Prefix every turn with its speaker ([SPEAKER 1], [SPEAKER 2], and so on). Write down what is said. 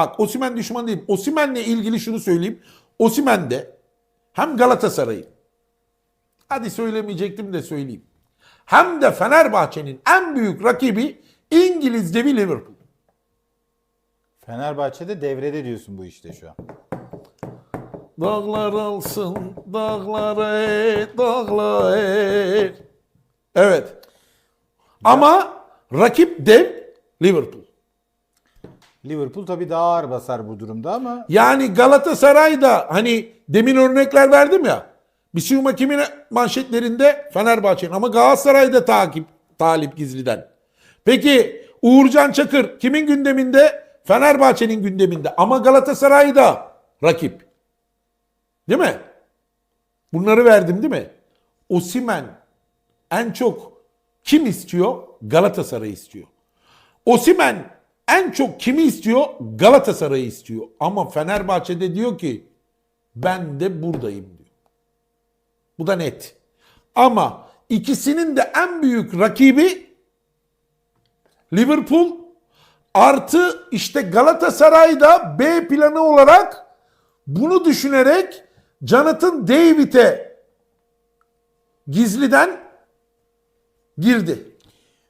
[SPEAKER 1] Bak Osimen düşman değilim. Osimen'le ilgili şunu söyleyeyim. Osimen de hem Galatasaray'ın hadi söylemeyecektim de söyleyeyim. Hem de Fenerbahçe'nin en büyük rakibi İngiliz devi Liverpool.
[SPEAKER 2] Fenerbahçe'de devrede diyorsun bu işte şu an.
[SPEAKER 1] Dağlar alsın, dağlar et, dağlar et. Evet. Ama rakip dev Liverpool.
[SPEAKER 2] Liverpool tabii daha ağır basar bu durumda ama
[SPEAKER 1] Yani Galatasaray'da hani demin örnekler verdim ya. Bisuma kimin manşetlerinde Fenerbahçe'nin ama Galatasaray'da takip talip gizliden. Peki Uğurcan Çakır kimin gündeminde? Fenerbahçe'nin gündeminde ama Galatasaray'da rakip. Değil mi? Bunları verdim değil mi? Osimen en çok kim istiyor? Galatasaray istiyor. Osimen en çok kimi istiyor? Galatasaray'ı istiyor. Ama Fenerbahçe'de diyor ki ben de buradayım diyor. Bu da net. Ama ikisinin de en büyük rakibi Liverpool artı işte Galatasaray'da B planı olarak bunu düşünerek Jonathan David'e gizliden girdi.